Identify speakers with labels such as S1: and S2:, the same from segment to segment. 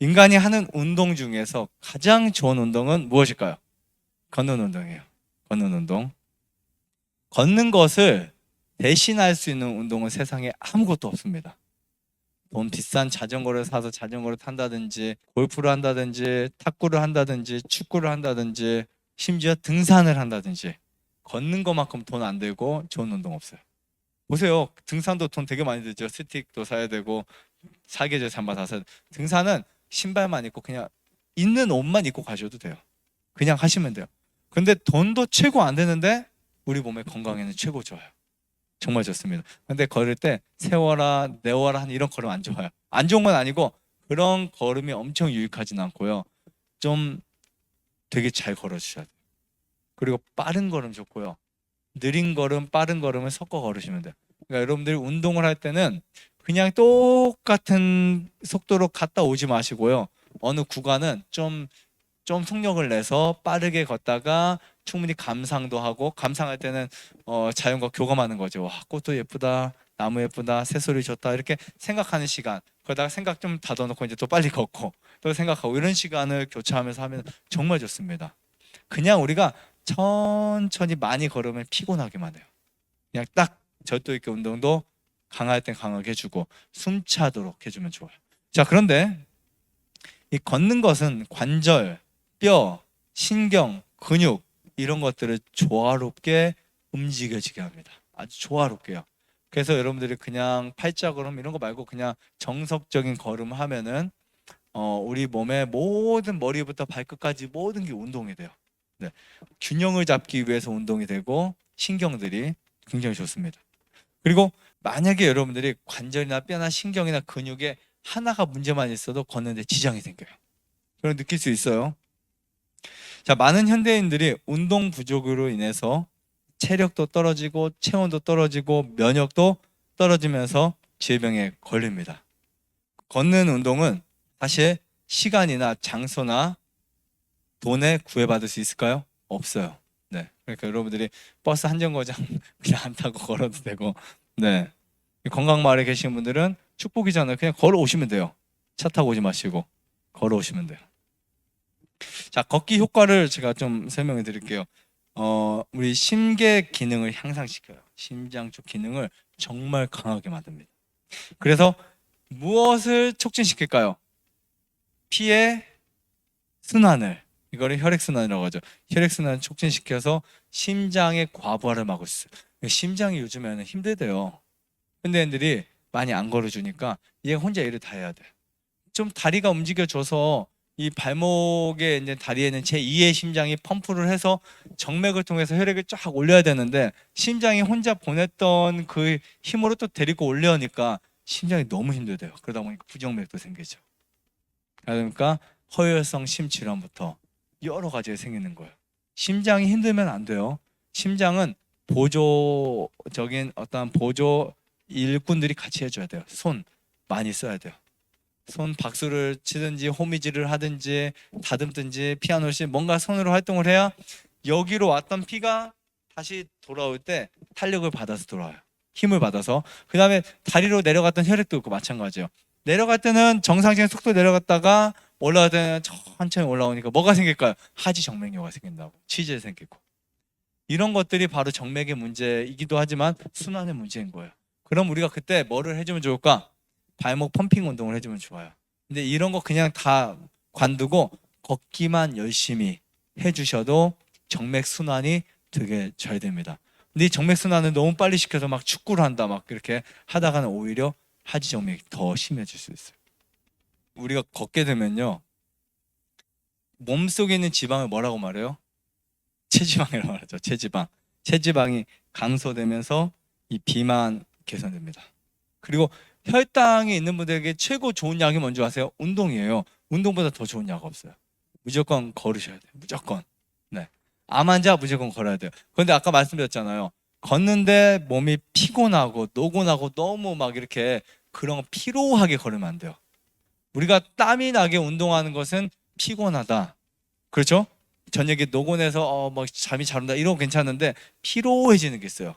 S1: 인간이 하는 운동 중에서 가장 좋은 운동은 무엇일까요? 걷는 운동이에요. 걷는 운동. 걷는 것을 대신할 수 있는 운동은 세상에 아무것도 없습니다. 돈 비싼 자전거를 사서 자전거를 탄다든지 골프를 한다든지 탁구를 한다든지 축구를 한다든지 심지어 등산을 한다든지 걷는 것만큼 돈 안 들고 좋은 운동 없어요. 보세요. 등산도 돈 되게 많이 들죠. 스틱도 사야 되고 사계절 잠바 다 사야 돼. 등산은 신발만 입고 그냥 있는 옷만 입고 가셔도 돼요. 그냥 하시면 돼요. 근데 돈도 최고 안 되는데 우리 몸의 건강에는 최고 좋아요. 정말 좋습니다. 근데 걸을 때 세워라, 내워라 하는 이런 걸음 안 좋아요. 안 좋은 건 아니고 그런 걸음이 엄청 유익하진 않고요. 좀 되게 잘 걸어주셔야 돼요. 그리고 빠른 걸음 좋고요. 느린 걸음, 빠른 걸음을 섞어 걸으시면 돼요. 그러니까 여러분들이 운동을 할 때는 그냥 똑같은 속도로 갔다 오지 마시고요. 어느 구간은 좀, 좀 속력을 내서 빠르게 걷다가 충분히 감상도 하고 감상할 때는 어, 자연과 교감하는 거죠. 와, 꽃도 예쁘다, 나무 예쁘다, 새소리 좋다 이렇게 생각하는 시간. 그러다가 생각 좀 닫아놓고 이제 또 빨리 걷고 또 생각하고 이런 시간을 교차하면서 하면 정말 좋습니다. 그냥 우리가 천천히 많이 걸으면 피곤하기만 해요. 그냥 딱 절도 있게 운동도 강할 땐 강하게 해주고 숨차도록 해주면 좋아요. 자 그런데 이 걷는 것은 관절, 뼈, 신경, 근육 이런 것들을 조화롭게 움직여지게 합니다. 아주 조화롭게요. 그래서 여러분들이 그냥 팔자 걸음 이런 거 말고 그냥 정석적인 걸음을 하면은 어, 우리 몸의 모든 머리부터 발끝까지 모든 게 운동이 돼요. 네. 균형을 잡기 위해서 운동이 되고 신경들이 굉장히 좋습니다. 그리고 만약에 여러분들이 관절이나 뼈나 신경이나 근육에 하나가 문제만 있어도 걷는데 지장이 생겨요. 그걸 느낄 수 있어요. 자, 많은 현대인들이 운동 부족으로 인해서 체력도 떨어지고 체온도 떨어지고 면역도 떨어지면서 질병에 걸립니다. 걷는 운동은 사실 시간이나 장소나 돈에 구애받을 수 있을까요? 없어요. 네. 그러니까 여러분들이 버스 한 정거장 그냥 안 타고 걸어도 되고, 네. 건강 마을에 계신 분들은 축복이잖아요. 그냥 걸어 오시면 돼요. 차 타고 오지 마시고 걸어 오시면 돼요. 자, 걷기 효과를 제가 좀 설명해 드릴게요. 어, 우리 심계 기능을 향상시켜요. 심장 쪽 기능을 정말 강하게 만듭니다. 그래서 무엇을 촉진시킬까요? 피의 순환을 이거를 혈액 순환이라고 하죠. 혈액 순환을 촉진시켜서 심장의 과부하를 막을 수. 심장이 요즘에는 힘들대요. 현대인들이 많이 안 걸어주니까 얘가 혼자 일을 다 해야 돼. 좀 다리가 움직여줘서 이 발목에 이제 다리에는 제 2의 심장이 펌프를 해서 정맥을 통해서 혈액을 쫙 올려야 되는데 심장이 혼자 보냈던 그 힘으로 또 데리고 올려니까 심장이 너무 힘들대요. 그러다 보니까 부정맥도 생기죠. 그러니까 허혈성 심질환부터 여러 가지가 생기는 거예요. 심장이 힘들면 안 돼요. 심장은 보조적인 어떤 보조 일꾼들이 같이 해줘야 돼요. 손 많이 써야 돼요. 손 박수를 치든지 호미질을 하든지 다듬든지 피아노를 치 뭔가 손으로 활동을 해야 여기로 왔던 피가 다시 돌아올 때 탄력을 받아서 돌아와요. 힘을 받아서 그 다음에 다리로 내려갔던 혈액도 있고 마찬가지예요. 내려갈 때는 정상적인 속도 내려갔다가 올라갈 때는 천천히 올라오니까 뭐가 생길까요? 하지 정맥류가 생긴다고 치질 생기고 이런 것들이 바로 정맥의 문제이기도 하지만 순환의 문제인 거예요. 그럼 우리가 그때 뭐를 해주면 좋을까? 발목 펌핑 운동을 해주면 좋아요. 근데 이런 거 그냥 다 관두고 걷기만 열심히 해주셔도 정맥 순환이 되게 잘 됩니다. 근데 이 정맥 순환을 너무 빨리 시켜서 막 축구를 한다 막 이렇게 하다가는 오히려 하지 정맥이 더 심해질 수 있어요. 우리가 걷게 되면요 몸 속에 있는 지방을 뭐라고 말해요? 체지방이라고 말하죠. 체지방. 체지방이 강소되면서 이 비만 개선됩니다. 그리고 혈당이 있는 분들에게 최고 좋은 약이 뭔지 아세요? 운동이에요. 운동보다 더 좋은 약 없어요. 무조건 걸으셔야 돼요. 무조건. 네. 암 환자 무조건 걸어야 돼요. 그런데 아까 말씀드렸잖아요. 걷는데 몸이 피곤하고 노곤하고 너무 막 이렇게 그런 거 피로하게 걸으면 안 돼요. 우리가 땀이 나게 운동하는 것은 피곤하다. 그렇죠? 저녁에 노곤해서 어, 막 잠이 잘 온다. 이런 거 괜찮은데 피로해지는 게 있어요.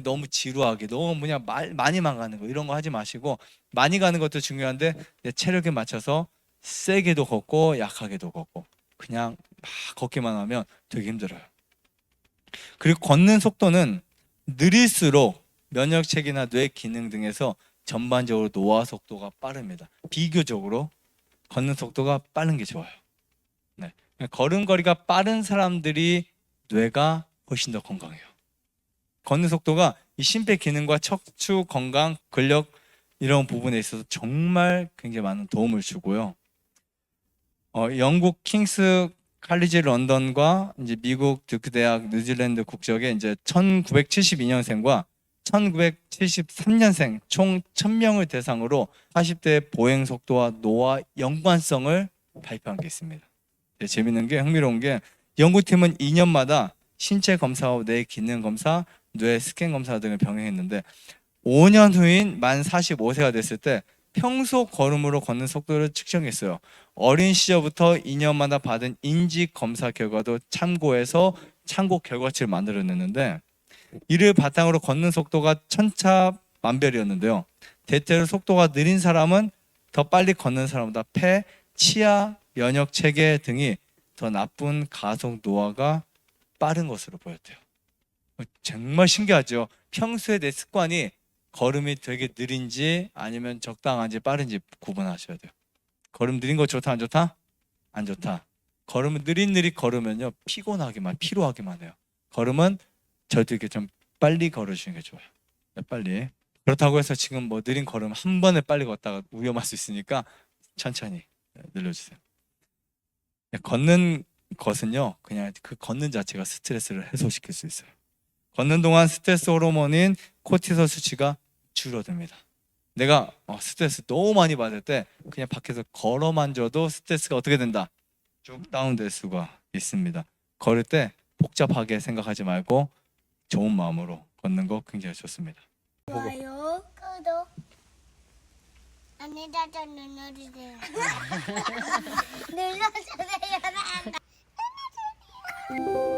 S1: 너무 지루하게 너무 그냥 말, 많이만 가는 거 이런 거 하지 마시고 많이 가는 것도 중요한데 내 체력에 맞춰서 세게도 걷고 약하게도 걷고 그냥 막 걷기만 하면 되게 힘들어요. 그리고 걷는 속도는 느릴수록 면역 체계나 뇌 기능 등에서 전반적으로 노화 속도가 빠릅니다. 비교적으로 걷는 속도가 빠른 게 좋아요. 네. 걸음걸이가 빠른 사람들이 뇌가 훨씬 더 건강해요. 걷는 속도가 이 심폐 기능과 척추 건강, 근력 이런 부분에 있어서 정말 굉장히 많은 도움을 주고요. 어, 영국 킹스 칼리지 런던과 이제 미국 듀크 대학 뉴질랜드 국적의 이제 1972년생과 1973년생 총 1000명을 대상으로 40대 보행 속도와 노화 연관성을 발표한 게 있습니다. 네, 재밌는 게 흥미로운 게 연구팀은 2년마다 신체 검사와 뇌 기능 검사, 뇌 스캔 검사 등을 병행했는데 5년 후인 만 45세가 됐을 때 평소 걸음으로 걷는 속도를 측정했어요. 어린 시절부터 2년마다 받은 인지 검사 결과도 참고해서 참고 결과치를 만들어냈는데 이를 바탕으로 걷는 속도가 천차만별이었는데요. 대체로 속도가 느린 사람은 더 빨리 걷는 사람보다 폐, 치아, 면역 체계 등이 더 나쁜 가속 노화가 빠른 것으로 보였대요. 어, 정말 신기하죠. 평소에 내 습관이 걸음이 되게 느린지 아니면 적당한지 빠른지 구분하셔야 돼요. 걸음 느린 거 좋다 안 좋다? 안 좋다. 걸음을 느릿느릿 걸으면요 피곤하기만 피로하기만 해요. 걸음은 저도 이렇게 좀 빨리 걸어주는 게 좋아요. 네, 빨리. 그렇다고 해서 지금 뭐 느린 걸음 한 번에 빨리 걷다가 위험할 수 있으니까 천천히 네, 늘려주세요. 네, 걷는 것은요 그냥 그 걷는 자체가 스트레스를 해소시킬 수 있어요. 걷는 동안 스트레스 호르몬인 코티솔 수치가 줄어듭니다. 내가 어, 스트레스 너무 많이 받을 때 그냥 밖에서 걸어만 줘도 스트레스가 어떻게 된다? 쭉 다운될 수가 있습니다. 걸을 때 복잡하게 생각하지 말고 좋은 마음으로 걷는 거 굉장히 좋습니다.
S2: 좋아요, 구독, 안내자자 눌러주세요. 눌러주세요.